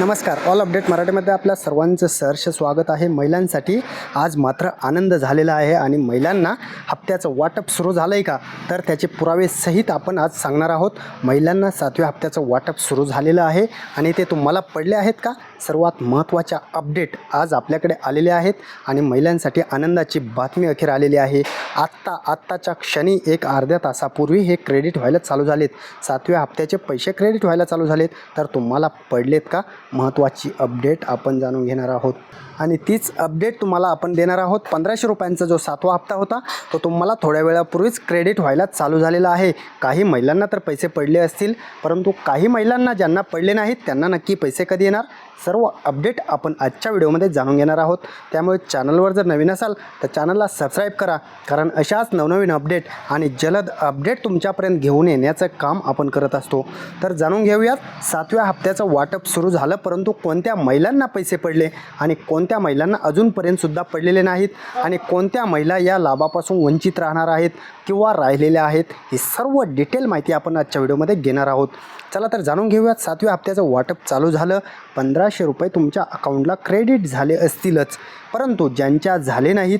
नमस्कार. All update मराठीमध्ये आपल्या सर्वांचं सहर्ष स्वागत आहे. महिलांसाठी आज मात्र आनंद झालेला आहे आणि महिलांना हप्त्याचं वाटप सुरू झालं आहे का? तर त्याचे पुरावे सहित आपण आज सांगणार आहोत. महिलांना सातव्या हप्त्याचं वाटप सुरू झालेलं आहे आणि ते तुम्हाला पडले आहेत का? सर्वात महत्त्वाच्या अपडेट आज आपल्याकडे आलेले आहेत आणि महिलांसाठी आनंदाची बातमी अखेर आलेली आहे. आत्ता आत्ताच्या क्षणी एक अर्ध्या तासापूर्वी हे क्रेडिट व्हायला चालू झालेत. सातव्या हप्त्याचे पैसे क्रेडिट व्हायला चालू झालेत. तर तुम्हाला पडलेत का? महत्त्वाची अपडेट आपण जाणून घेणार आहोत. आणि तीच अपडेट तुम्हाला आपण देणार आहोत. पंधराशे रुपयांचा जो सातवा हप्ता होता तो तुम्हाला थोड्या वेळापूर्वीच क्रेडिट व्हायला चालू झालेला आहे. काही महिलांना तर पैसे पडले असतील परंतु काही महिलांना ज्यांना पडले नाहीत त्यांना नक्की पैसे कधी येणार? सर्व अपडेट आपण आजच्या व्हिडिओमध्ये जाणून घेणार आहोत. त्यामुळे चॅनलवर जर नवीन असाल तर चॅनलला सबस्क्राईब करा. कारण अशाच नवनवीन अपडेट आणि जलद अपडेट तुमच्यापर्यंत घेऊन येण्याचं काम आपण करत असतो. तर जाणून घेऊयात सातव्या हप्त्याचं वाटप सुरू झालं परंतु कोणत्या महिलांना पैसे पडले आणि कोणत्या महिलांना अजूनपर्यंतसुद्धा पडलेले नाहीत आणि कोणत्या महिला या लाभापासून वंचित राहणार आहेत किंवा राहिलेल्या आहेत ही सर्व डिटेल माहिती आपण आजच्या व्हिडिओमध्ये घेणार आहोत. चला तर जाणून घेऊयात सातव्या हप्त्याचं वाटप चालू झालं. पंधराशे रुपये तुमच्या अकाउंटला क्रेडिट झाले असतीलच. परंतु ज्यांच्या झाले नाहीत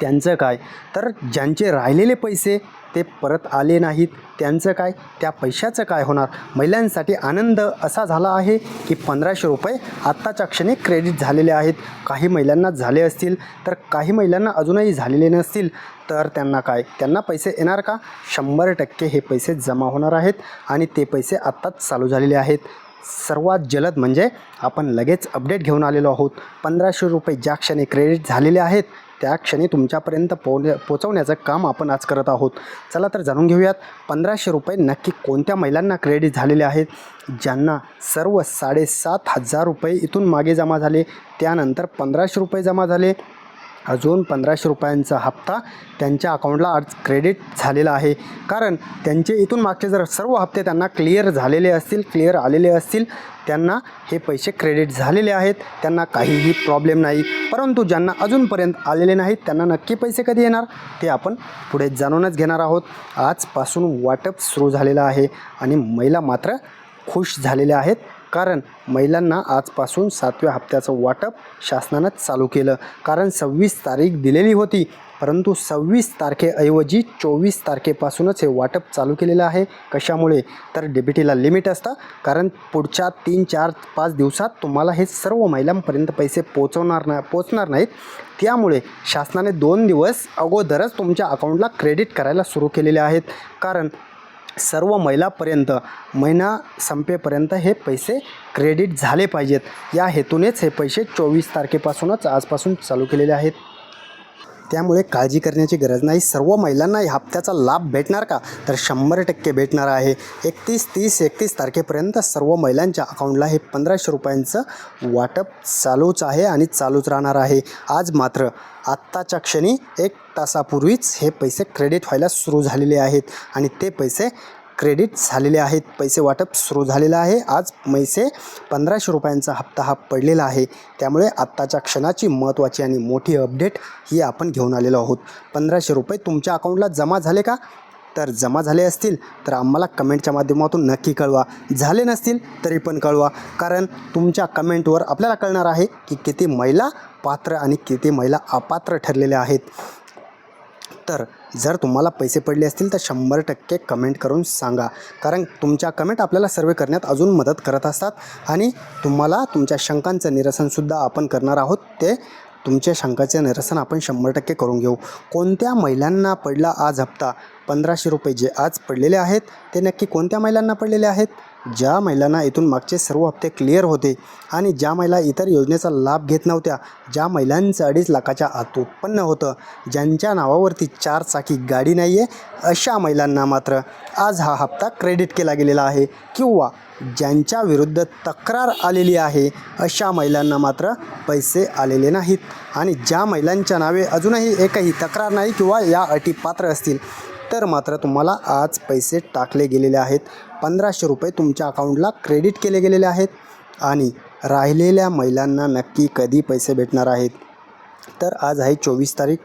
त्यांचं काय? तर ज्यांचे राहिलेले पैसे ते परत आले नाहीत. त्यांचं काय? त्या पैशाचं काय होणार? महिलांसाठी आनंद असा झाला आहे की पंधराशे रुपये आत्ताच्या क्षणी क्रेडिट झालेले आहेत. काही महिलांना झाले असतील तर काही महिलांना अजूनही झालेले नसतील. तर त्यांना काय? त्यांना पैसे येणार का? शंभर टक्के हे पैसे जमा होणार आहेत आणि ते पैसे आत्ताच चालू झालेले आहेत. सर्वात जलद म्हणजे आपण लगेच अपडेट घेऊन आलेलो आहोत. पंधराशे रुपये ज्या क्षणी क्रेडिट झालेले आहेत त्या क्षणी तुमच्यापर्यंत पो पोचवण्याचं काम आपण आज करत आहोत. चला तर जाणून घेऊयात पंधराशे रुपये नक्की कोणत्या महिलांना क्रेडिट झालेले आहेत? ज्यांना सर्व साडेसात हजार रुपये इथून मागे जमा झाले त्यानंतर पंधराशे रुपये जमा झाले अजून पंधराशे रुपयांचा हप्ता त्यांच्या अकाउंटला आज क्रेडिट झालेला आहे. कारण त्यांचे इथून मागचे जर सर्व हप्ते त्यांना क्लिअर झालेले असतील क्लिअर आलेले असतील त्यांना हे पैसे क्रेडिट झालेले आहेत. त्यांना काहीही प्रॉब्लेम नाही. परंतु ज्यांना अजूनपर्यंत आलेले नाहीत त्यांना नक्की पैसे कधी येणार? ते आपण पुढे जाणूनच घेणार आहोत. आजपासून वाटप सुरू झालेलं आहे आणि महिला मात्र खुश झालेल्या आहेत. कारण महिलांना आजपासून सातव्या हप्त्याचं वाटप शासनानं चालू केलं. कारण सव्वीस तारीख दिलेली होती. परंतु सव्वीस तारखेऐवजी चोवीस तारखेपासूनच हे वाटप चालू केलेलं आहे. कशामुळे? तर डेबिटीला लिमिट असतं. कारण पुढच्या तीन चार पाच दिवसात तुम्हाला हे सर्व महिलांपर्यंत पैसे पोचवणार ना पोचणार नाहीत. त्यामुळे शासनाने दोन दिवस अगोदरच तुमच्या अकाउंटला क्रेडिट करायला सुरू केलेले आहेत. कारण सर्व महिलापर्यंत महिना संपेपर्यंत हे पैसे क्रेडिट झाले पाहिजेत. या हेतूनेच हे पैसे चोवीस तारखेपासूनच आजपासून चालू केलेले आहेत. त्यामुळे काळजी करण्याची गरज नाही. सर्व महिलांना या हप्त्याचा लाभ भेटणार का? तर शंभर टक्के भेटणार आहे. एकतीस तीस एकतीस तारखेपर्यंत सर्व महिलांच्या अकाउंटला हे पंधराशे रुपयांचं वाटप चालूच आहे आणि चालूच राहणार आहे. आज मात्र आत्ताच्या क्षणी एक तासापूर्वीच हे पैसे क्रेडिट व्हायला सुरू झालेले आहेत. आणि ते पैसे क्रेडिट झालेले आहेत. पैसे वाटप सुरू झालेलं आहे. आज पैसे पंधराशे रुपयांचा हप्ता हा पडलेला आहे. त्यामुळे आत्ताच्या क्षणाची महत्त्वाची आणि मोठी अपडेट ही आपण घेऊन आलेलो आहोत. पंधराशे रुपये तुमच्या अकाउंटला जमा झाले का? तर जमा झाले असतील तर आम्हाला कमेंटच्या माध्यमातून नक्की कळवा. झाले नसतील तरी पण कळवा. कारण तुमच्या कमेंटवर आपल्याला कळणार आहे की किती महिला पात्र आणि किती महिला अपात्र ठरलेल्या आहेत. तर जर तुम्हाला पैसे पडले असतील तर शंभर टक्के कमेंट करून सांगा. कारण तुमच्या कमेंट आपल्याला सर्वे करण्यात अजून मदत करत असतात. आणि तुम्हाला तुमच्या शंकांचं निरसनसुद्धा आपण करणार आहोत. ते तुमच्या शंकाचे निरसन आपण शंभर टक्के करून घेऊ. कोणत्या महिलांना पडला आज हप्ता? पंधराशे रुपये जे आज पडलेले आहेत ते नक्की कोणत्या महिलांना पडलेले आहेत? ज्या महिलांना इथून मागचे सर्व हप्ते क्लिअर होते आणि ज्या महिला इतर योजनेचा लाभ घेत नव्हत्या ज्या महिलांचं अडीच लाखाच्या आत उत्पन्न होतं ज्यांच्या नावावरती चार चाकी गाडी नाही आहे अशा महिलांना मात्र आज हा हप्ता क्रेडिट केला गेलेला आहे किंवा ज्यांच्या विरुद्ध तक्रार आलेली आहे अशा महिलांना मात्र पैसे आलेले नाहीत. आणि ज्या महिलांच्या नावे अजूनही एकही तक्रार नाही किंवा या अटी पात्र असतील तर मात्र तुम्हाला आज पैसे टाकले गेलेले आहेत. पंधराशे रुपये तुमच्या अकाउंटला क्रेडिट केले गेलेले आहेत. आणि राहिलेल्या महिलांना नक्की कधी पैसे भेटणार आहेत? तर आज आहे चोवीस तारीख.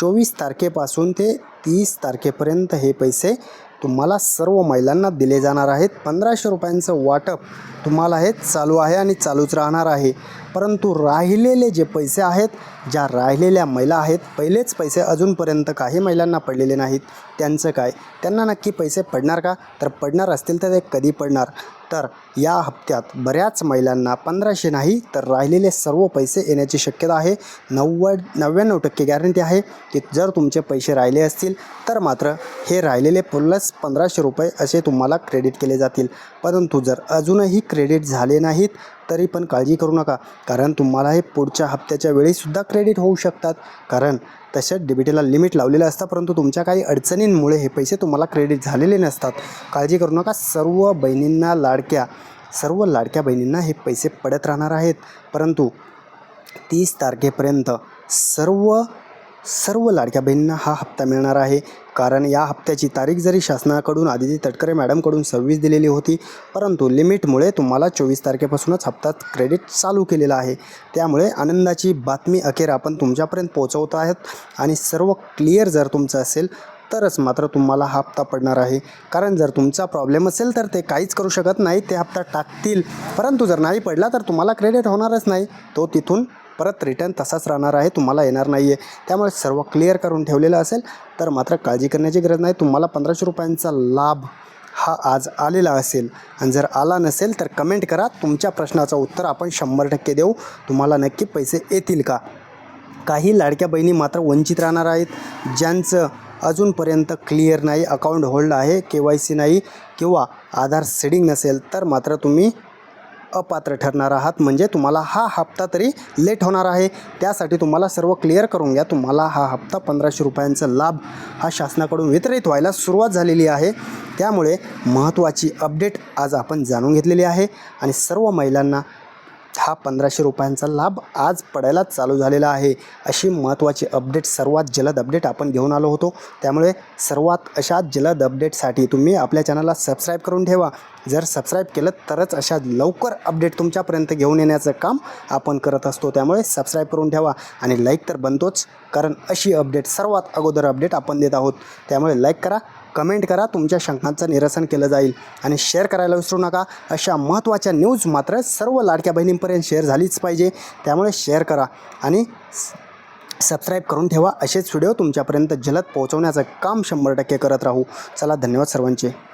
चोवीस तारखेपासून ते तीस तारखेपर्यंत हे पैसे तुम्हाला सर्व महिलांना दिले जाणार आहेत. पंधराशे रुपयांचं वाटप तुम्हाला हे चालू आहे आणि चालूच राहणार आहे. परंतु राहिलेले जे पैसे आहेत ज्या राहिलेल्या महिला आहेत पहिलेच पैसे अजूनपर्यंत काही महिलांना पडलेले नाहीत. त्यांचं काय? त्यांना नक्की पैसे पडणार का? तर पडणार असतील तर ते कधी पडणार? तर या हप्त्यात बऱ्याच महिलांना पंधराशे नाही तर राहिलेले सर्व पैसे येण्याची शक्यता आहे. नव्वद नव्याण्णव टक्के गॅरंटी आहे की जर तुमचे पैसे राहिले असतील तर मात्र हे राहिलेले प्लस पंधराशे रुपये असे तुम्हाला क्रेडिट केले जातील. परंतु जर अजूनही क्रेडिट झाले नाहीत तरी पण काळजी करू नका. कारण तुम्हाला हे पुढच्या हप्त्याच्या वेळीसुद्धा क्रेडिट होऊ शकतात. कारण तसेच डेबिटला लिमिट लावलेलं असतं परंतु तुमच्या काही अडचणींमुळे हे पैसे तुम्हाला क्रेडिट झालेले नसतात. काळजी करू नका. सर्व बहिणींना लाडक्या सर्व लाडक्या बहिणींना हे पैसे पडत राहणार आहेत. परंतु तीस तारखेपर्यंत सर्व सर्व लाडक्या बहिणींना हा हप्ता मिळणार आहे. कारण या हप्त्याची तारीख जरी शासनाकडून आदिती तटकरे मॅडमकडून सव्वीस दिलेली होती परंतु लिमिटमुळे तुम्हाला चोवीस तारखेपासूनच हप्ता क्रेडिट चालू केलेला आहे. त्यामुळे आनंदाची बातमी अखेर आपण तुमच्यापर्यंत पोहोचवत आहेत. आणि सर्व क्लिअर जर तुमचं असेल तरच मात्र तुम्हाला हा हप्ता पडणार आहे. कारण जर तुमचा प्रॉब्लेम असेल तर ते काहीच करू शकत नाही ते हप्ता टाकतील. परंतु जर नाही पडला तर तुम्हाला क्रेडिट होणारच नाही. तो तिथून परत रिटर्न तसाच राहणार आहे तुम्हाला येणार नाही आहे त्यामुळे सर्व क्लिअर करून ठेवलेलं असेल तर मात्र काळजी करण्याची गरज नाही. तुम्हाला पंधराशे रुपयांचा लाभ हा आज आलेला असेल. आणि जर आला नसेल तर कमेंट करा. तुमच्या प्रश्नाचं उत्तर आपण शंभर टक्के देऊ. तुम्हाला नक्की पैसे येतील का? काही लाडक्या बहिणी मात्र वंचित राहणार आहेत. ज्यांचं अजूनपर्यंत क्लिअर नाही अकाउंट होल्ड आहे के वाय सी नाही किंवा आधार सेडिंग नसेल तर मात्र तुम्ही अपात्र ठरणार आहात. म्हणजे तुम्हाला हा हप्ता तरी लेट होणार आहे. त्यासाठी तुम्हाला सर्व क्लिअर करून घ्या. तुम्हाला हा हप्ता पंधराशे रुपयांचा लाभ हा शासनाकडून वितरित व्हायला सुरुवात झालेली आहे. त्यामुळे महत्त्वाची अपडेट आज आपण जाणून घेतलेली आहे. आणि सर्व महिलांना हा पंधराशे रुपयांचा लाभ आज पडायला चालू झालेला आहे. अशी महत्त्वाची अपडेट सर्वात जलद अपडेट आपण घेऊन आलो होतो. त्यामुळे सर्वात अशा जलद अपडेटसाठी तुम्ही आपल्या चॅनलला सबस्क्राईब करून ठेवा. जर सबस्क्राईब केलं तरच अशा लवकर अपडेट तुमच्यापर्यंत घेऊन येण्याचं काम आपण करत असतो. त्यामुळे सबस्क्राईब करून ठेवा आणि लाईक तर बनतोच कारण अशी अपडेट सर्वात अगोदर अपडेट आपण देत आहोत. त्यामुळे लाईक करा कमेंट करा तुमच्या शंकांचं निरसन केलं जाईल. आणि शेअर करायला विसरू नका. अशा महत्त्वाच्या न्यूज मात्र सर्व लाडक्या बहिणींपर्यंत शेअर झालीच पाहिजे. त्यामुळे शेअर करा. आणि सबस्क्राईब करून ठेवा. असेच व्हिडिओ तुमच्यापर्यंत जलद पोहोचवण्याचं काम शंभर टक्के करत राहू. चला धन्यवाद सर्वांचे.